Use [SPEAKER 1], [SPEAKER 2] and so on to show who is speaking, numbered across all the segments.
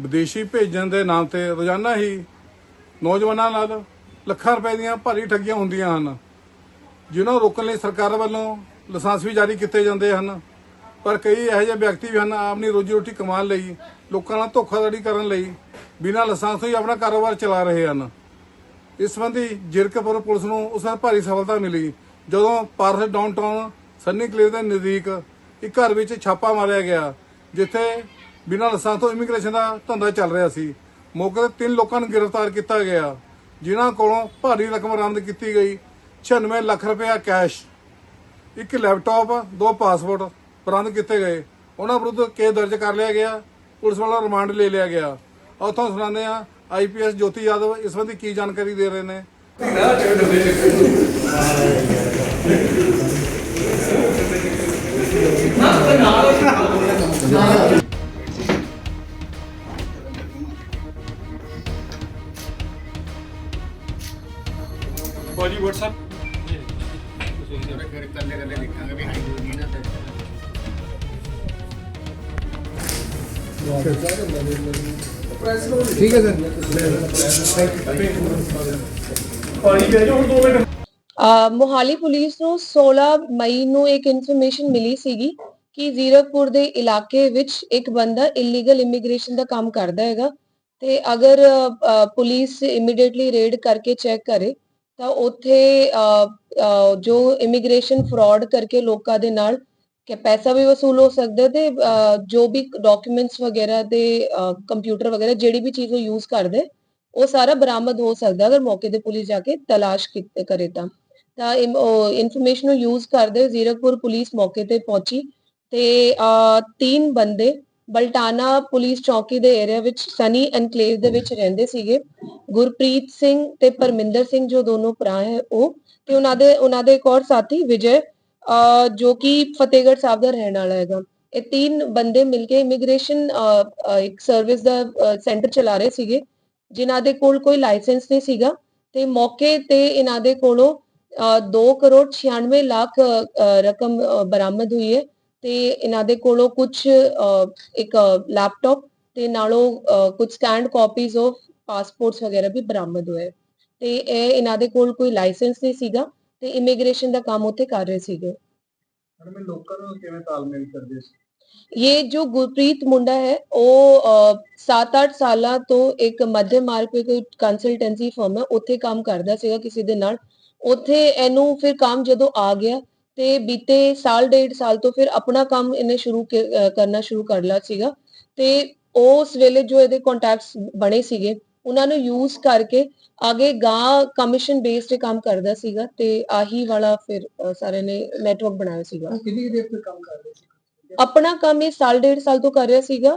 [SPEAKER 1] ਵਿਦੇਸ਼ੀ ਭੇਜਣ ਦੇ ਨਾਮ ਤੇ ਰੋਜ਼ਾਨਾ ਹੀ ਨੌਜਵਾਨਾਂ ਨਾਲ ਲੱਖਾਂ ਰੁਪਏ ਦੀਆਂ ਭਾਰੀ ਠੱਗੀਆਂ ਹੁੰਦੀਆਂ ਹਨ, ਜਿਨ੍ਹਾਂ ਨੂੰ ਰੋਕਣ ਲਈ ਸਰਕਾਰ ਵੱਲੋਂ ਲਾਇਸੈਂਸ ਵੀ ਜਾਰੀ ਕੀਤੇ ਜਾਂਦੇ ਹਨ। ਪਰ ਕਈ ਇਹੋ ਜਿਹੇ ਵਿਅਕਤੀ ਵੀ ਹਨ ਆਪਣੀ ਰੋਜੀ ਰੋਟੀ ਕਮਾਉਣ ਲਈ, ਲੋਕਾਂ ਨਾਲ ਧੋਖਾਧੜੀ ਕਰਨ ਲਈ ਬਿਨਾਂ ਲਾਇਸੈਂਸ ਤੋਂ ਹੀ ਆਪਣਾ ਕਾਰੋਬਾਰ ਚਲਾ ਰਹੇ ਹਨ। ਇਸ ਸੰਬੰਧੀ ਜਿਰਕਪੁਰ ਪੁਲਿਸ ਨੂੰ ਉਸ ਨਾਲ ਭਾਰੀ ਸਫਲਤਾ ਮਿਲੀ, ਜਦੋਂ ਪਾਰਸ ਡਾਊਨਟਾਊਨ, ਸੰਨੀ ਕਲੇਰ ਦੇ ਨਜ਼ਦੀਕ ਇੱਕ ਘਰ ਵਿੱਚ ਛਾਪਾ ਮਾਰਿਆ ਗਿਆ, ਜਿੱਥੇ ਬਿਨਾਂ ਲਸਾਂ ਤੋਂ ਇਮੀਗ੍ਰੇਸ਼ਨ ਦਾ ਧੰਦਾ ਚੱਲ ਰਿਹਾ ਸੀ। ਮੌਕੇ ਤੇ ਤਿੰਨ ਲੋਕਾਂ ਨੂੰ ਗ੍ਰਿਫਤਾਰ ਕੀਤਾ ਗਿਆ। ਜਿਨ੍ਹਾਂ ਕੋਲੋਂ ਭਾਰੀ ਰਕਮ ਬਰਾਮਦ ਕੀਤੀ ਗਈ। 96 ਲੱਖ ਰੁਪਇਆ ਕੈਸ਼, ਇੱਕ ਲੈਪਟਾਪ, ਦੋ ਪਾਸਪੋਰਟ ਬਰਾਮਦ ਕੀਤੇ ਗਏ। ਉਹਨਾਂ ਵਿਰੁੱਧ ਕੇਸ ਦਰਜ ਕਰ ਲਿਆ ਗਿਆ। ਪੁਲਿਸ ਵੱਲੋਂ ਰਿਮਾਂਡ ਲੈ ਲਿਆ ਗਿਆ। ਉੱਥੋਂ ਸੁਣਾਉਂਦੇ ਆ ਆਈਪੀਐਸ ਜੋਤੀ ਯਾਦਵ ਇਸ ਸੰਬੰਧੀ ਕੀ ਜਾਣਕਾਰੀ ਦੇ ਰਹੇ ਨੇ।
[SPEAKER 2] ਫਿਰ ਕੱਲੇ ਕੱਲੇ ਦੇਖਾਂਗੇ ਵੀ ਹਾਈ ਨਹੀਂ ਨਾ ਤੇ
[SPEAKER 3] ਠੀਕ ਹੈ ਸਰ।
[SPEAKER 4] ਭਾਜੀ ਬਹਿ ਜਾਓ ਹੁਣ 2 ਮਿੰਟ।
[SPEAKER 5] ਅ, ਮੋਹਾਲੀ ਪੁਲਿਸ ਨੂੰ 16 ਮਈ ਨੂੰ ਇੱਕ ਇਨਫੋਰਮੇਸ਼ਨ ਮਿਲੀ ਸੀਗੀ ਕਿ ਜ਼ੀਰਕਪੁਰ ਦੇ ਇਲਾਕੇ ਵਿੱਚ ਇੱਕ ਬੰਦਾ ਇਲੀਗਲ ਇਮੀਗ੍ਰੇਸ਼ਨ ਦਾ ਕੰਮ ਕਰਦਾ ਹੈਗਾ ਤੇ ਅਗਰ ਪੁਲਿਸ ਇਮੀਡੀਏਟਲੀ ਰੇਡ ਕਰਕੇ ਚੈੱਕ ਕਰੇ ਤਾਂ ਉੱਥੇ ਜੋ ਇਮੀਗ੍ਰੇਸ਼ਨ ਫਰਾਡ ਕਰਕੇ ਲੋਕਾਂ ਦੇ ਨਾਲ ਕਿ ਪੈਸਾ ਵੀ ਵਸੂਲ ਹੋ ਸਕਦਾ ਤੇ ਜੋ ਵੀ ਡਾਕੂਮੈਂਟਸ ਵਗੈਰਾ ਤੇ ਕੰਪਿਊਟਰ ਵਗੈਰਾ ਜਿਹੜੀ ਵੀ ਚੀਜ਼ ਉਹ ਯੂਜ਼ ਕਰਦੇ, ਉਹ ਸਾਰਾ ਬਰਾਮਦ ਹੋ ਸਕਦਾ ਅਗਰ ਮੌਕੇ ਤੇ ਪੁਲਿਸ ਜਾ ਕੇ ਤਲਾਸ਼ ਕਰੇ ਤਾਂ। ਤਾਂ ਇਨਫੋਰਮੇਸ਼ਨ ਨੂੰ ਯੂਜ਼ ਕਰਦੇ, ਜ਼ੀਰਕਪੁਰ ਪੁਲਿਸ ਮੌਕੇ ਤੇ ਪਹੁੰਚੀ ਤੇ ਤਿੰਨ ਬੰਦੇ ਬਲਟਾਨਾ ਪੁਲਿਸ ਚੌਕੀ ਦੇ ਏਰੀਆ ਵਿੱਚ ਸਨੀ ਐਨਕਲੇਵ ਦੇ ਵਿੱਚ ਰਹਿੰਦੇ ਸੀਗੇ। ਗੁਰਪ੍ਰੀਤ ਸਿੰਘ ਤੇ ਪਰਮਿੰਦਰ ਸਿੰਘ ਜੋ ਦੋਨੋਂ ਭਰਾ ਹੈ ਉਹ ਤੇ ਉਹਨਾਂ ਦੇ ਉਹਨਾਂ ਦੇ ਇੱਕ ਹੋਰ ਸਾਥੀ ਵਿਜੇ ਜੋ ਕਿ ਫਤਿਹਗੜ੍ਹ ਸਾਹਿਬ ਦਾ ਰਹਿਣ ਵਾਲਾ ਹੈਗਾ। ਇਹ ਤਿੰਨ ਬੰਦੇ ਮਿਲ ਕੇ ਇਮੀਗ੍ਰੇਸ਼ਨ ਇੱਕ ਸਰਵਿਸ ਦਾ ਸੈਂਟਰ ਚਲਾ ਰਹੇ ਸੀਗੇ, ਜਿਨ੍ਹਾਂ ਦੇ ਕੋਲ ਕੋਈ ਲਾਇਸੈਂਸ ਨਹੀਂ ਸੀਗਾ ਤੇ ਮੌਕੇ ਤੇ ਇਹਨਾਂ ਦੇ ਕੋਲੋਂ 2 ਕਰੋੜ 96 ਲੱਖ ਰਕਮ ਬਰਾਮਦ ਹੋਈ ਹੈ। ਤੇ ਇਹਨਾਂ ਦੇ ਕੋਲੋਂ ਕੁਝ ਇੱਕ ਲੈਪਟਾਪ ਤੇ ਨਾਲੋਂ ਕੁਝ ਸਕੈਨਡ ਕਾਪੀਜ਼ ਆਫ ਪਾਸਪੋਰਟਸ ਵਗੈਰਾ ਵੀ ਬਰਾਮਦ ਹੋਏ। ਤੇ ਇਹ ਇਹਨਾਂ ਦੇ ਕੋਲ ਕੋਈ ਲਾਇਸੈਂਸ ਨਹੀਂ ਸੀਗਾ ਤੇ ਇਮੀਗ੍ਰੇਸ਼ਨ ਦਾ ਕੰਮ ਉੱਥੇ ਕਰ ਰਹੇ ਸੀਗੇ।
[SPEAKER 1] ਮੈਡਮ ਇਹ ਲੋਕਾਂ ਨੂੰ ਕਿਵੇਂ ਤਾਲਮੇਲ ਕਰਦੇ ਸੀ?
[SPEAKER 5] ਇਹ ਜੋ ਗੁਰਪ੍ਰੀਤ ਮੁੰਡਾ ਹੈ ਉਹ 7-8 ਸਾਲਾਂ ਤੋਂ ਇੱਕ ਮੱਧੇ ਮਾਰਗ ਤੇ ਕੋਈ ਕੰਸਲਟੈਂਸੀ ਫਰਮ ਹੈ ਉੱਥੇ ਕੰਮ ਕਰਦਾ ਸੀਗਾ ਕਿਸੇ ਦੇ ਨਾਲ। ਉੱਥੇ ਇਹਨੂੰ ਫਿਰ ਕੰਮ ਜਦੋਂ ਆ ਗਿਆ ਤੇ ਬੀਤੇ ਸਾਲ ਡੇਢ ਸਾਲ ਤੋਂ ਫਿਰ ਆਪਣਾ ਕੰਮ ਇਹਨੇ ਸ਼ੁਰੂ ਕਰਨਾ ਸ਼ੁਰੂ ਕਰ ਲਿਆ ਸੀਗਾ। ਤੇ ਉਸ ਵੇਲੇ ਜੋ ਇਹਦੇ ਕੰਟੈਕਟਸ ਬਣੇ ਸੀਗੇ ਉਹਨਾਂ ਨੂੰ ਯੂਜ਼ ਕਰਕੇ ਅੱਗੇ ਗਾਂ ਕਮਿਸ਼ਨ ਬੇਸਡ ਕੰਮ ਕਰਦਾ ਸੀਗਾ ਤੇ ਆਹੀ ਵਾਲਾ ਫਿਰ ਸਾਰੇ ਨੇ ਨੈਟਵਰਕ ਬਣਾਇਆ ਸੀਗਾ।
[SPEAKER 3] ਕਿੰਨੀ ਦੇਰ ਤੋਂ ਕੰਮ ਕਰ ਰਹੇ ਸੀ?
[SPEAKER 5] ਆਪਣਾ ਕੰਮ ਇਹ ਸਾਲ ਡੇਢ ਸਾਲ ਤੋਂ ਕਰ ਰਿਹਾ ਸੀਗਾ।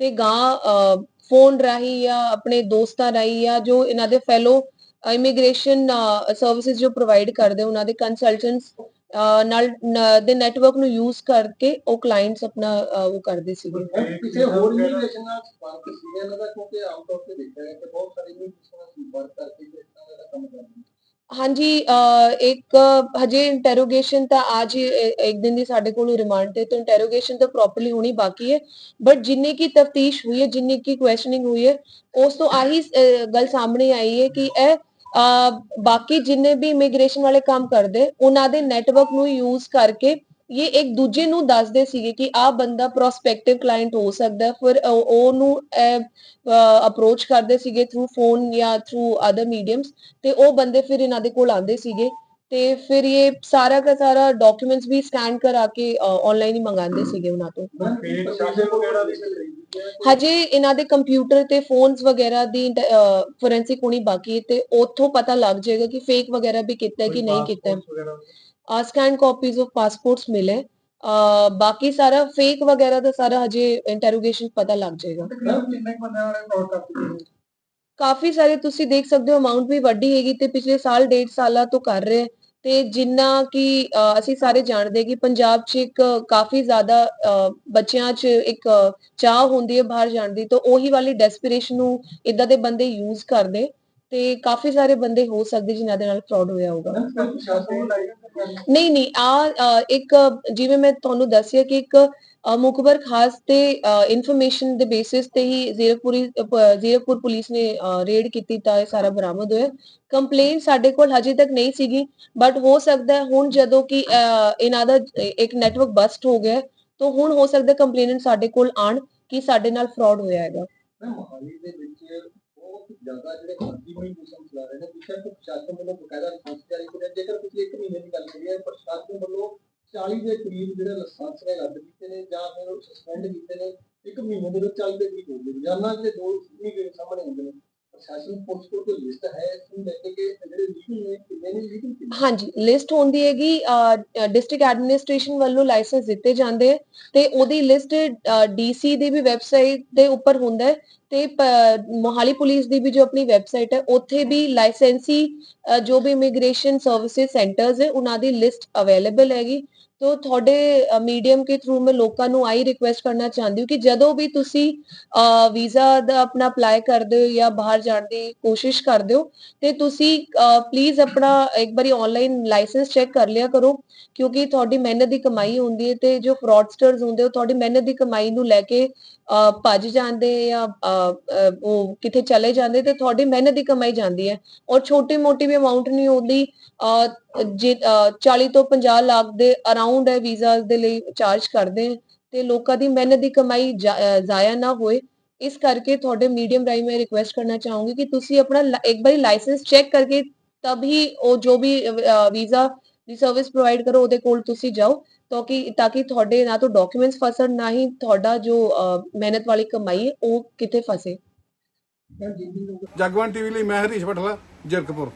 [SPEAKER 5] ਤੇ ਗਾਂ ਫੋਨ ਰਾਹੀਂ ਜਾਂ ਆਪਣੇ ਦੋਸਤਾਂ ਰਾਹੀਂ ਜਾਂ ਜੋ ਇਹਨਾਂ ਦੇ ਫੈਲੋ ਇਮੀਗ੍ਰੇਸ਼ਨ ਸਰਵਿਸਿਜ਼ ਜੋ ਪ੍ਰੋਵਾਈਡ ਕਰਦੇ ਉਹਨਾਂ ਦੇ ਕੰਸਲਟੈਂਟਸ ਨਾਲ ਦੇ ਨੈਟਵਰਕ ਨੂੰ ਯੂਜ਼ ਕਰਕੇ ਉਹ ਕਲਾਇੰਟਸ ਆਪਣਾ ਅ, ਉਹ ਕਰਦੇ ਸੀਗੇ।
[SPEAKER 3] ਕਿਸੇ ਹੋਰ ਇਮੀਗ੍ਰੇਸ਼ਨ ਨਾਲ ਸੰਪਰਕ ਸੀਗਾ ਇਹਨਾਂ ਦਾ? ਕਿਉਂਕਿ ਆਮ ਤੌਰ ਤੇ ਦੇਖਿਆ ਹੈ ਕਿ ਬਹੁਤ ਸਾਰੇ ਇਮੀਗ੍ਰੇਸ਼ਨ ਨਾਲ ਸੰਪਰਕ ਕਰਕੇ ਇਸ ਤਰ੍ਹਾਂ ਦਾ ਕੰਮ ਕਰਦੇ
[SPEAKER 5] ਹਾਂਜੀ ਇੱਕ ਹਜੇ ਇੰਟਰੋਗੇਸ਼ਨ ਤਾਂ ਅੱਜ ਇੱਕ ਦਿਨ ਦੀ ਸਾਡੇ ਕੋਲ ਰਿਮਾਂਡ ਤੇ, ਤਾਂ ਇੰਟਰੋਗੇਸ਼ਨ ਤਾਂ ਪ੍ਰੋਪਰਲੀ ਹੋਣੀ ਬਾਕੀ ਹੈ। ਬਟ ਜਿੰਨੀ ਕੀ ਤਫਤੀਸ਼ ਹੋਈ ਹੈ, ਜਿੰਨੀ ਕੀ ਕੁਐਸਚਨਿੰਗ ਹੋਈ ਹੈ, ਉਸ ਤੋਂ ਆਹੀ ਗੱਲ ਸਾਹਮਣੇ ਆਈ ਹੈ ਕਿ ਇਹ ਬਾਕੀ ਜਿੰਨੇ ਵੀ ਇਮੀਗ੍ਰੇਸ਼ਨ ਵਾਲੇ ਕੰਮ ਕਰਦੇ, ਉਹਨਾਂ ਦੇ ਨੈਟਵਰਕ ਨੂੰ ਯੂਜ਼ ਕਰਕੇ ਇਹ ਇੱਕ ਦੂਜੇ ਨੂੰ ਦੱਸਦੇ ਸੀਗੇ ਕਿ ਆਹ ਬੰਦਾ ਪ੍ਰੋਸਪੈਕਟਿਵ ਕਲਾਇੰਟ ਹੋ ਸਕਦਾ। ਫਿਰ ਉਹ- ਉਹਨੂੰ ਅਪਰੋਚ ਕਰਦੇ ਸੀਗੇ ਥਰੂ ਫੋਨ ਜਾਂ ਥਰੂ ਅਦਰ ਮੀਡੀਅਮਸ ਤੇ ਉਹ ਬੰਦੇ ਫਿਰ ਇਹਨਾਂ ਦੇ ਕੋਲ ਆਉਂਦੇ ਸੀਗੇ ਤੇ ਫਿਰ ਇਹ ਸਾਰਾ ਦਾ ਸਾਰਾ ਡਾਕੂਮੈਂਟਸ ਵੀ ਸਕੈਨ ਕਰਾ ਕੇ ਆਨਲਾਈਨ ਹੀ ਮੰਗਾਉਂਦੇ ਸੀਗੇ ਉਹਨਾਂ ਤੋਂ। ਹਜੇ ਇਹਨਾਂ ਦੇ ਕੰਪਿਊਟਰ ਤੇ ਫੋਨਸ ਵਗੈਰਾ ਦੀ ਫੋਰੈਂਸਿਕ ਹੋਣੀ ਬਾਕੀ ਹੈ ਤੇ ਉੱਥੋਂ ਪਤਾ ਲੱਗ ਜਾਏਗਾ ਕਿ ਫੇਕ ਵਗੈਰਾ ਵੀ ਕੀਤਾ ਹੈ ਕਿ ਨਹੀਂ ਕੀਤਾ। ਹੈ ਸਕੈਨ ਕਾਪੀਜ਼ ਆਫ ਪਾਸਪੋਰਟਸ ਮਿਲੇ ਬਾਕੀ ਸਾਰਾ ਫੇਕ ਵਗੈਰਾ ਦਾ ਸਾਰਾ ਹਜੇ ਇੰਟਰੋਗੇਸ਼ਨ ਪਤਾ ਲੱਗ ਜਾਏਗਾ
[SPEAKER 3] ਕਿੰਨੇ
[SPEAKER 5] ਕਾਫੀ ਸਾਰੇ ਤੁਸੀਂ ਦੇਖ ਸਕਦੇ ਹੋ ਅਮਾਉਂਟ ਵੀ ਵੱਡੀ ਹੈਗੀ ਤੇ ਪਿਛਲੇ ਸਾਲ ਡੇਢ ਸਾਲਾਂ ਤੋਂ ਕਰ ਰਹੇ ਤੇ ਜਿੰਨਾ ਕਿ ਅਸੀਂ ਸਾਰੇ ਜਾਣਦੇ ਕਿ ਪੰਜਾਬ 'ਚ ਇੱਕ ਕਾਫੀ ਜ਼ਿਆਦਾ ਬੱਚਿਆਂ 'ਚ ਇੱਕ ਚਾਹ ਹੁੰਦੀ ਹੈ ਬਾਹਰ ਜਾਣ ਦੀ ਤਾਂ ਉਹੀ ਵਾਲੀ ਡੈਸਪੀਰੇਸ਼ਨ ਨੂੰ ਇਦਾਂ ਦੇ ਬੰਦੇ ਯੂਜ਼ ਕਰਦੇ ਤੇ ਕਾਫੀ ਸਾਰੇ ਬੰਦੇ ਹੋ ਸਕਦੇ ਜਿਨ੍ਹਾਂ ਦੇ ਨਾਲ ਫਰਾਡ ਹੋਇਆ ਹੋਊਗਾ ਨਹੀਂ ਨਹੀਂ ਆ ਇੱਕ, ਜਿਵੇਂ ਮੈਂ ਤੁਹਾਨੂੰ ਦੱਸਿਆ ਕਿ ਇੱਕ ਮੁਖਬਰ ਖਾਸ ਤੇ ਇਨਫੋਰਮੇਸ਼ਨ ਦੇ ਬੇਸਿਸ ਤੇ ਹੀ ਜ਼ੀਰਕਪੁਰੀ ਜ਼ੀਰਕਪੁਰ ਪੁਲਿਸ ਨੇ ਰੇਡ ਕੀਤੀ ਤਾਂ ਇਹ ਸਾਰਾ ਬਰਾਮਦ ਹੋਇਆ। ਕੰਪਲੇਂਟ ਸਾਡੇ ਕੋਲ ਹਜੇ ਤੱਕ ਨਹੀਂ ਸੀਗੀ ਬਟ ਹੋ ਸਕਦਾ ਹੈ ਹੁਣ ਜਦੋਂ ਕਿ ਇਹਨਾਂ ਦਾ ਇੱਕ ਨੈਟਵਰਕ ਬਸਟ ਹੋ ਗਿਆ ਤਾਂ ਹੁਣ ਹੋ ਸਕਦਾ ਕੰਪਲੇਨੈਂਟ ਸਾਡੇ ਕੋਲ ਆਣ ਕਿ ਸਾਡੇ ਨਾਲ ਫਰਾਡ ਹੋਇਆ ਹੈਗਾ।
[SPEAKER 3] ਮੋਹਾਲੀ ਦੇ ਵਿੱਚ ਜ਼ਿਆਦਾ ਜਿਹੜੇ ਫਰਜ਼ੀ ਹੋਈ ਮਿਸ਼ਨ ਚਲਾ ਰਹੇ ਨੇ ਵਿਸ਼ਾ ਕਿ ਪ੍ਰਸ਼ਾਸਨ ਵੱਲੋਂ ਬਕਾਇਦਾ ਲਾਇਸੈਂਸ ਜਾਰੀ ਕਰਿਆ ਜੇਕਰ ਤੁਸੀਂ ਇੱਕ ਮਹੀਨੇ ਦੀ ਗੱਲ ਕਰੀਏ, ਪ੍ਰਸ਼ਾਸਨ ਵੱਲੋਂ 40 ਦੇ ਕਰੀਬ ਜਿਹੜੇ ਲਾਇਸੈਂਸ ਨੇ ਰੱਦ ਕੀਤੇ ਨੇ ਜਾਂ ਫਿਰ ਸਸਪੈਂਡ ਕੀਤੇ ਨੇ, ਇੱਕ ਮਹੀਨੇ ਦੇ ਵਿੱਚ 40 ਦੇ ਕਰੀਬ ਹੋ ਗਏ ਰੋਜ਼ਾਨਾ ਦੇ ਦੋ ਨਹੀਂ ਸਾਹਮਣੇ ਆਉਂਦੇ ਨੇ। ਪ੍ਰਸ਼ਾਸਨ ਪੁਲਿਸ ਕੋਲ ਲਿਸਟ ਹੈ ਇਸ ਲੈ ਕੇ ਜਿਹੜੇ ਲੀਗਲ ਨੇ, ਕਿੰਨੇ ਨੇ ਲੀਗਲ
[SPEAKER 5] ਹਾਂਜੀ ਲਿਸਟ ਹੁੰਦੀ ਹੈਗੀ ਡਿਸਟ੍ਰਿਕਟ ਐਡਮਿਨਿਸਟ੍ਰੇਸ਼ਨ ਵੱਲੋਂ ਲਾਇਸੈਂਸ ਦਿੱਤੇ ਜਾਂਦੇ ਤੇ ਉਹਦੀ ਲਿਸਟ ਡੀਸੀ ਦੀ ਵੀ ਵੈਬਸਾਈਟ ਦੇ ਉੱਪਰ ਹੁੰਦਾ ਤੇ ਮੋਹਾਲੀ ਪੁਲਿਸ ਦੀ ਵੀ ਜੋ ਆਪਣੀ ਵੈਬਸਾਈਟ ਹੈ, ਉੱਥੇ ਵੀ ਲਾਇਸੈਂਸੀ ਜੋ ਵੀ ਇਮੀਗ੍ਰੇਸ਼ਨ ਸਰਵਿਸਿਜ਼ ਸੈਂਟਰਸ ਹੈ, ਉਹਨਾਂ ਦੀ ਲਿਸਟ ਅਵੇਲੇਬਲ ਹੈਗੀ। ਤੋ ਤੁਹਾਡੇ ਮੀਡੀਅਮ ਕੇ ਥਰੂ ਮੈਂ ਲੋਕਾਂ ਨੂੰ ਆਈ ਰਿਕੁਐਸਟ ਕਰਨਾ ਚਾਹੁੰਦੀ ਹਾਂ ਕਿ ਜਦੋਂ ਵੀ ਤੁਸੀਂ ਵੀਜ਼ਾ ਦਾ ਆਪਣਾ ਅਪਲਾਈ ਕਰਦੇ ਹੋ ਜਾਂ ਬਾਹਰ ਜਾਣ ਦੀ ਕੋਸ਼ਿਸ਼ ਕਰਦੇ ਹੋ, ਤੇ ਤੁਸੀਂ ਪਲੀਜ਼ ਆਪਣਾ ਇੱਕ ਵਾਰੀ ਆਨਲਾਈਨ ਲਾਇਸੈਂਸ ਚੈੱਕ ਕਰ ਲਿਆ ਕਰੋ, ਕਿਉਂਕਿ ਤੁਹਾਡੀ ਮਿਹਨਤ ਦੀ ਕਮਾਈ ਹੁੰਦੀ ਹੈ ਤੇ ਜੋ ਫਰਾਡਸਟਰਸ ਹੁੰਦੇ ਉਹ ਤੁਹਾਡੀ ਮਿਹਨਤ ਦੀ ਕਮਾਈ ਨੂੰ ਲੈ ਕੇ ਭੱਜ ਜਾਂਦੇ ਜਾਂ ਉਹ ਕਿਤੇ ਚਲੇ ਜਾਂਦੇ ਤੇ ਤੁਹਾਡੀ ਮਿਹਨਤ ਦੀ ਕਮਾਈ ਜਾਂਦੀ ਹੈ। ਔਰ ਛੋਟੀ ਮੋਟੀ ਵੀ ਅਮਾਉਂਟ ਨਹੀਂ ਹੁੰਦੀ ਜੇ 40 ਤੋਂ 50 ਲੱਖ ਦੇ ਅਰਾਊਂਡ ਹੈ ਵੀਜ਼ਾਸ ਦੇ ਲਈ ਚਾਰਜ ਕਰਦੇ ਹੈ ਤੇ ਲੋਕਾਂ ਦੀ ਮਿਹਨਤ ਦੀ ਕਮਾਈ ਜ਼ਾਇਆ ਨਾ ਹੋਏ। ਇਸ ਕਰਕੇ ਤੁਹਾਡੇ ਮੀਡੀਅਮ ਰਾਹੀਂ ਮੈਂ ਰਿਕੁਐਸਟ ਕਰਨਾ ਚਾਹੂੰਗੀ ਕਿ ਤੁਸੀਂ ਆਪਣਾ ਇੱਕ ਵਾਰੀ ਲਾਇਸੈਂਸ ਚੈੱਕ ਕਰਕੇ ਤਬ ਹੀ ਉਹ ਜੋ ਵੀ ਵੀਜ਼ਾ ਦੀ ਸਰਵਿਸ ਪ੍ਰੋਵਾਈਡ ਕਰੋ, ਉਹਦੇ ਕੋਲ ਤੁਸੀਂ ਜਾਓ ਤਾਂ ਕਿ ਤਾਂ ਕਿ ਤੁਹਾਡੇ ਨਾ ਤਾਂ ਡਾਕੂਮੈਂਟਸ ਫਸਣ, ਨਾ ਹੀ ਤੁਹਾਡਾ ਜੋ ਮਿਹਨਤ ਵਾਲੀ ਕਮਾਈ ਹੈ, ਉਹ ਕਿਤੇ ਫਸੇ।
[SPEAKER 1] ਜਗਵੰਤ ਟੀਵੀ ਲਈ ਮੈਂ ਹਰੀਸ਼ ਬਟਲਾ ਜਰਕਪੁਰ